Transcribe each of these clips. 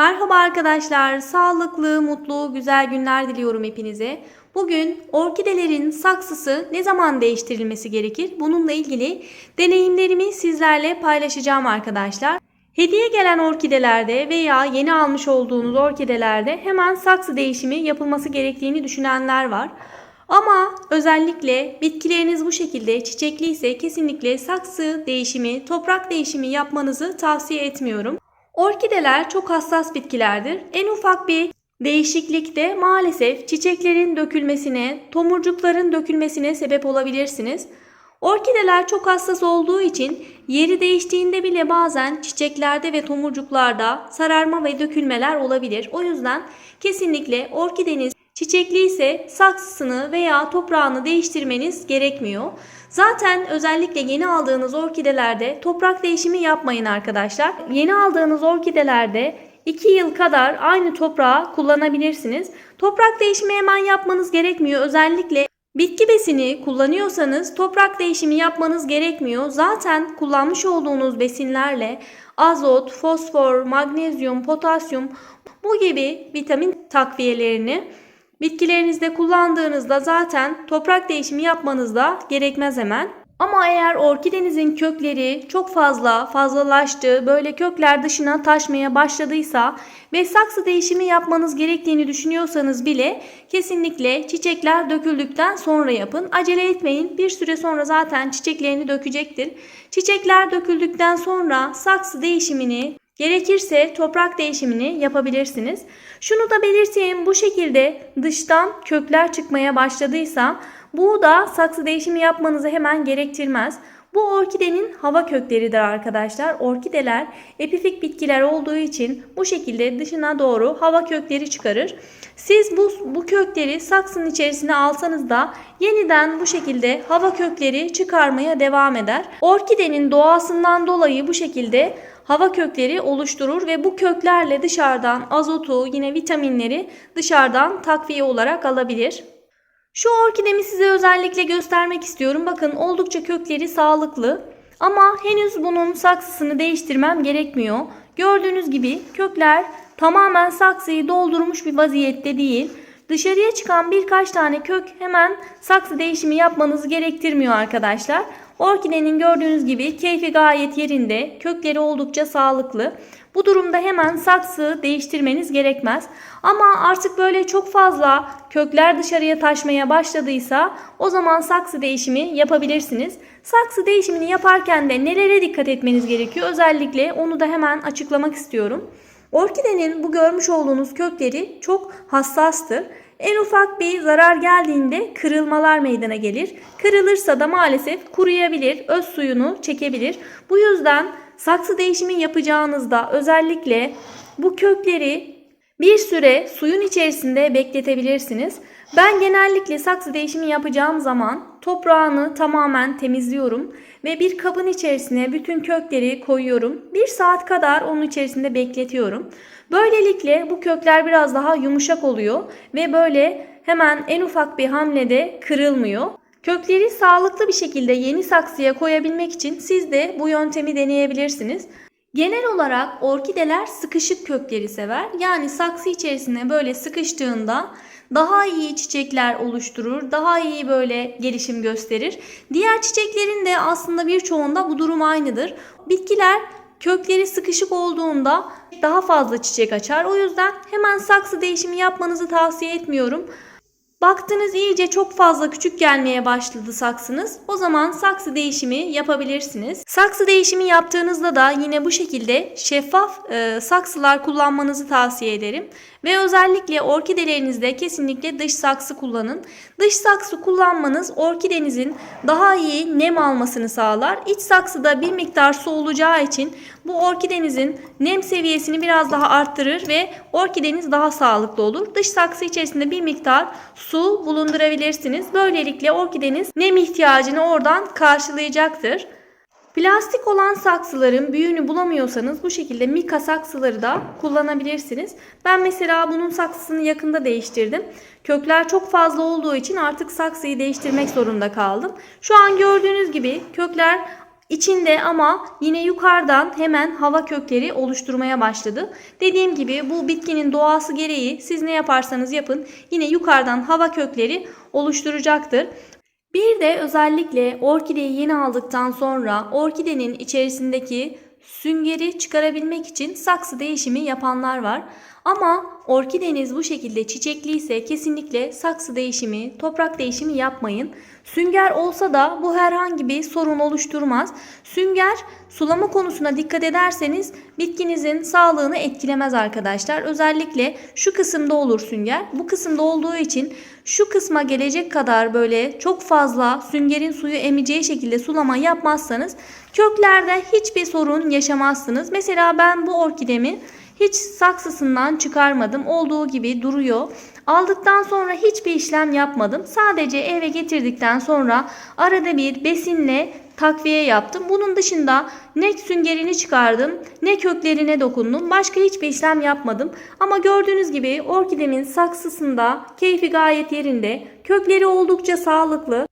Merhaba arkadaşlar. Sağlıklı, mutlu, güzel günler diliyorum hepinize. Bugün orkidelerin saksısı ne zaman değiştirilmesi gerekir? Bununla ilgili deneyimlerimi sizlerle paylaşacağım arkadaşlar. Hediye gelen orkidelerde veya yeni almış olduğunuz orkidelerde hemen saksı değişimi yapılması gerektiğini düşünenler var. Ama özellikle bitkileriniz bu şekilde çiçekli ise kesinlikle saksı değişimi, toprak değişimi yapmanızı tavsiye etmiyorum. Orkideler çok hassas bitkilerdir. En ufak bir değişiklikte maalesef çiçeklerin dökülmesine, tomurcukların dökülmesine sebep olabilirsiniz. Orkideler çok hassas olduğu için yeri değiştiğinde bile bazen çiçeklerde ve tomurcuklarda sararma ve dökülmeler olabilir. O yüzden kesinlikle orkideniz çiçekli ise saksısını veya toprağını değiştirmeniz gerekmiyor. Zaten özellikle yeni aldığınız orkidelerde toprak değişimi yapmayın arkadaşlar. Yeni aldığınız orkidelerde 2 yıl kadar aynı toprağı kullanabilirsiniz. Toprak değişimi hemen yapmanız gerekmiyor. Özellikle bitki besini kullanıyorsanız toprak değişimi yapmanız gerekmiyor. Zaten kullanmış olduğunuz besinlerle azot, fosfor, magnezyum, potasyum bu gibi vitamin takviyelerini Bitkilerinizde kullandığınızda zaten toprak değişimi yapmanız da gerekmez hemen. Ama eğer orkidenizin kökleri çok fazla fazlalaştı, böyle kökler dışına taşmaya başladıysa ve saksı değişimi yapmanız gerektiğini düşünüyorsanız bile kesinlikle çiçekler döküldükten sonra yapın. Acele etmeyin. Bir süre sonra zaten çiçeklerini dökecektir. Çiçekler döküldükten sonra saksı değişimini Gerekirse toprak değişimini yapabilirsiniz. Şunu da belirteyim bu şekilde dıştan kökler çıkmaya başladıysa bu da saksı değişimi yapmanızı hemen gerektirmez. Bu orkidenin hava kökleridir arkadaşlar. Orkideler epifik bitkiler olduğu için bu şekilde dışına doğru hava kökleri çıkarır. Siz bu, bu kökleri saksının içerisine alsanız da yeniden bu şekilde hava kökleri çıkarmaya devam eder. Orkidenin doğasından dolayı bu şekilde hava kökleri oluşturur ve bu köklerle dışarıdan azotu yine vitaminleri dışarıdan takviye olarak alabilir. Şu orkidemi size özellikle göstermek istiyorum. Bakın oldukça kökleri sağlıklı ama henüz bunun saksısını değiştirmem gerekmiyor. Gördüğünüz gibi kökler tamamen saksıyı doldurmuş bir vaziyette değil. Dışarıya çıkan birkaç tane kök hemen saksı değişimi yapmanızı gerektirmiyor arkadaşlar. Orkidenin gördüğünüz gibi keyfi gayet yerinde, kökleri oldukça sağlıklı. Bu durumda hemen saksı değiştirmeniz gerekmez. Ama artık böyle çok fazla kökler dışarıya taşmaya başladıysa o zaman saksı değişimi yapabilirsiniz. Saksı değişimini yaparken de nelere dikkat etmeniz gerekiyor? Özellikle onu da hemen açıklamak istiyorum. Orkidenin bu görmüş olduğunuz kökleri çok hassastır. En ufak bir zarar geldiğinde kırılmalar meydana gelir. Kırılırsa da maalesef kuruyabilir, öz suyunu çekebilir. Bu yüzden saksı değişimi yapacağınızda özellikle bu kökleri bir süre suyun içerisinde bekletebilirsiniz. Ben genellikle saksı değişimi yapacağım zaman toprağını tamamen temizliyorum ve bir kabın içerisine bütün kökleri koyuyorum. Bir saat kadar onun içerisinde bekletiyorum. Böylelikle bu kökler biraz daha yumuşak oluyor ve böyle hemen en ufak bir hamlede kırılmıyor. Kökleri sağlıklı bir şekilde yeni saksıya koyabilmek için siz de bu yöntemi deneyebilirsiniz. Genel olarak orkideler sıkışık kökleri sever. Yani saksı içerisine böyle sıkıştığında daha iyi çiçekler oluşturur, daha iyi böyle gelişim gösterir. Diğer çiçeklerin de aslında birçoğunda bu durum aynıdır. Bitkiler kökleri sıkışık olduğunda daha fazla çiçek açar. O yüzden hemen saksı değişimi yapmanızı tavsiye etmiyorum. Baktınız iyice çok fazla küçük gelmeye başladı saksınız. O zaman saksı değişimi yapabilirsiniz. Saksı değişimi yaptığınızda da yine bu şekilde şeffaf e, saksılar kullanmanızı tavsiye ederim. Ve özellikle orkidelerinizde kesinlikle dış saksı kullanın. Dış saksı kullanmanız orkidenizin daha iyi nem almasını sağlar. İç saksıda bir miktar su olacağı için bu orkidenizin nem seviyesini biraz daha arttırır ve orkideniz daha sağlıklı olur. Dış saksı içerisinde bir miktar su bulundurabilirsiniz. Böylelikle orkideniz nem ihtiyacını oradan karşılayacaktır. Plastik olan saksıların büyüğünü bulamıyorsanız bu şekilde mika saksıları da kullanabilirsiniz. Ben mesela bunun saksısını yakında değiştirdim. Kökler çok fazla olduğu için artık saksıyı değiştirmek zorunda kaldım. Şu an gördüğünüz gibi kökler İçinde ama yine yukarıdan hemen hava kökleri oluşturmaya başladı. Dediğim gibi bu bitkinin doğası gereği siz ne yaparsanız yapın yine yukarıdan hava kökleri oluşturacaktır. Bir de özellikle orkideyi yeni aldıktan sonra orkidenin içerisindeki süngeri çıkarabilmek için saksı değişimi yapanlar var. Ama orkideniz bu şekilde çiçekliyse kesinlikle saksı değişimi, toprak değişimi yapmayın. Sünger olsa da bu herhangi bir sorun oluşturmaz. Sünger sulama konusuna dikkat ederseniz bitkinizin sağlığını etkilemez arkadaşlar. Özellikle şu kısımda olur sünger. Bu kısımda olduğu için şu kısma gelecek kadar böyle çok fazla süngerin suyu emeceği şekilde sulama yapmazsanız köklerde hiçbir sorun yaşamazsınız. Mesela ben bu orkidemi hiç saksısından çıkarmadım. Olduğu gibi duruyor. Aldıktan sonra hiçbir işlem yapmadım. Sadece eve getirdikten sonra arada bir besinle takviye yaptım. Bunun dışında ne süngerini çıkardım ne köklerine dokundum. Başka hiçbir işlem yapmadım. Ama gördüğünüz gibi orkidemin saksısında keyfi gayet yerinde. Kökleri oldukça sağlıklı.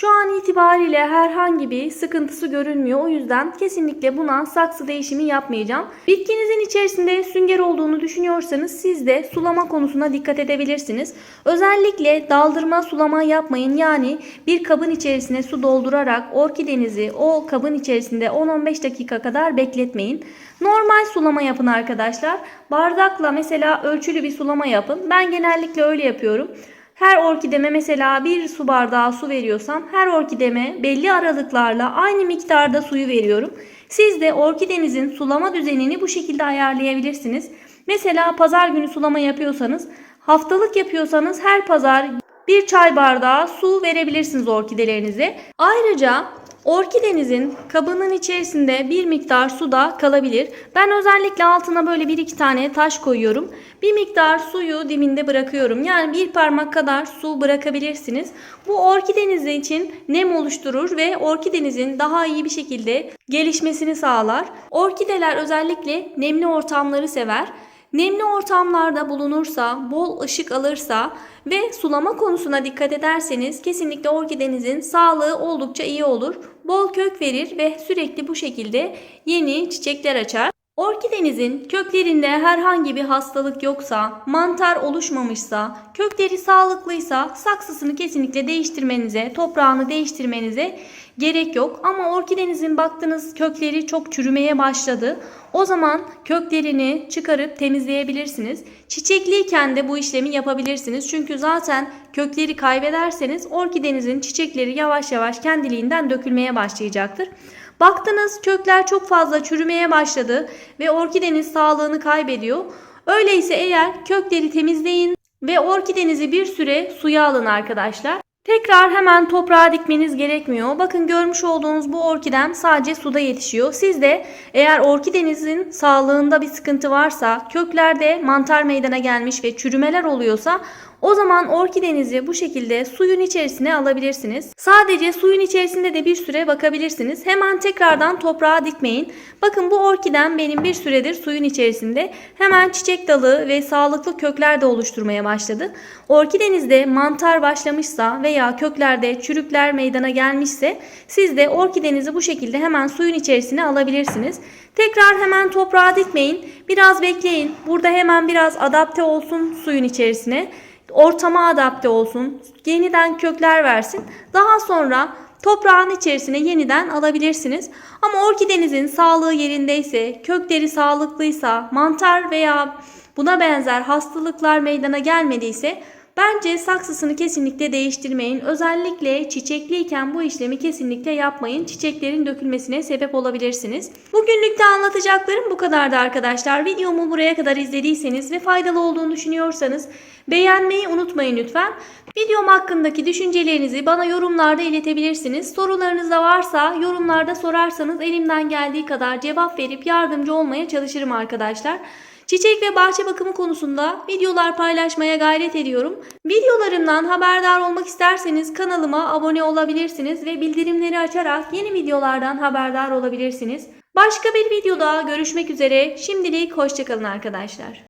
Şu an itibariyle herhangi bir sıkıntısı görünmüyor. O yüzden kesinlikle buna saksı değişimi yapmayacağım. Bitkinizin içerisinde sünger olduğunu düşünüyorsanız siz de sulama konusuna dikkat edebilirsiniz. Özellikle daldırma sulama yapmayın. Yani bir kabın içerisine su doldurarak orkidenizi o kabın içerisinde 10-15 dakika kadar bekletmeyin. Normal sulama yapın arkadaşlar. Bardakla mesela ölçülü bir sulama yapın. Ben genellikle öyle yapıyorum. Her orkideme mesela bir su bardağı su veriyorsam her orkideme belli aralıklarla aynı miktarda suyu veriyorum. Siz de orkidenizin sulama düzenini bu şekilde ayarlayabilirsiniz. Mesela pazar günü sulama yapıyorsanız, haftalık yapıyorsanız her pazar bir çay bardağı su verebilirsiniz orkidelerinize. Ayrıca Orkidenizin kabının içerisinde bir miktar su da kalabilir. Ben özellikle altına böyle bir iki tane taş koyuyorum. Bir miktar suyu dibinde bırakıyorum. Yani bir parmak kadar su bırakabilirsiniz. Bu orkideniz için nem oluşturur ve orkidenizin daha iyi bir şekilde gelişmesini sağlar. Orkideler özellikle nemli ortamları sever. Nemli ortamlarda bulunursa, bol ışık alırsa ve sulama konusuna dikkat ederseniz kesinlikle orkidenizin sağlığı oldukça iyi olur. Bol kök verir ve sürekli bu şekilde yeni çiçekler açar. Orkidenizin köklerinde herhangi bir hastalık yoksa, mantar oluşmamışsa, kökleri sağlıklıysa saksısını kesinlikle değiştirmenize, toprağını değiştirmenize gerek yok. Ama orkidenizin baktığınız kökleri çok çürümeye başladı. O zaman köklerini çıkarıp temizleyebilirsiniz. Çiçekliyken de bu işlemi yapabilirsiniz. Çünkü zaten kökleri kaybederseniz orkidenizin çiçekleri yavaş yavaş kendiliğinden dökülmeye başlayacaktır. Baktınız kökler çok fazla çürümeye başladı ve orkideniz sağlığını kaybediyor. Öyleyse eğer kökleri temizleyin ve orkidenizi bir süre suya alın arkadaşlar. Tekrar hemen toprağa dikmeniz gerekmiyor. Bakın görmüş olduğunuz bu orkidem sadece suda yetişiyor. Siz de eğer orkidenizin sağlığında bir sıkıntı varsa, köklerde mantar meydana gelmiş ve çürümeler oluyorsa o zaman orkidenizi bu şekilde suyun içerisine alabilirsiniz. Sadece suyun içerisinde de bir süre bakabilirsiniz. Hemen tekrardan toprağa dikmeyin. Bakın bu orkiden benim bir süredir suyun içerisinde. Hemen çiçek dalı ve sağlıklı kökler de oluşturmaya başladı. Orkidenizde mantar başlamışsa veya köklerde çürükler meydana gelmişse siz de orkidenizi bu şekilde hemen suyun içerisine alabilirsiniz. Tekrar hemen toprağa dikmeyin. Biraz bekleyin. Burada hemen biraz adapte olsun suyun içerisine ortama adapte olsun, yeniden kökler versin. Daha sonra toprağın içerisine yeniden alabilirsiniz. Ama orkidenizin sağlığı yerindeyse, kökleri sağlıklıysa, mantar veya buna benzer hastalıklar meydana gelmediyse Bence saksısını kesinlikle değiştirmeyin. Özellikle çiçekliyken bu işlemi kesinlikle yapmayın. Çiçeklerin dökülmesine sebep olabilirsiniz. Bugünlük de anlatacaklarım bu kadardı arkadaşlar. Videomu buraya kadar izlediyseniz ve faydalı olduğunu düşünüyorsanız beğenmeyi unutmayın lütfen. Videom hakkındaki düşüncelerinizi bana yorumlarda iletebilirsiniz. Sorularınız da varsa yorumlarda sorarsanız elimden geldiği kadar cevap verip yardımcı olmaya çalışırım arkadaşlar. Çiçek ve bahçe bakımı konusunda videolar paylaşmaya gayret ediyorum. Videolarımdan haberdar olmak isterseniz kanalıma abone olabilirsiniz ve bildirimleri açarak yeni videolardan haberdar olabilirsiniz. Başka bir videoda görüşmek üzere. Şimdilik hoşçakalın arkadaşlar.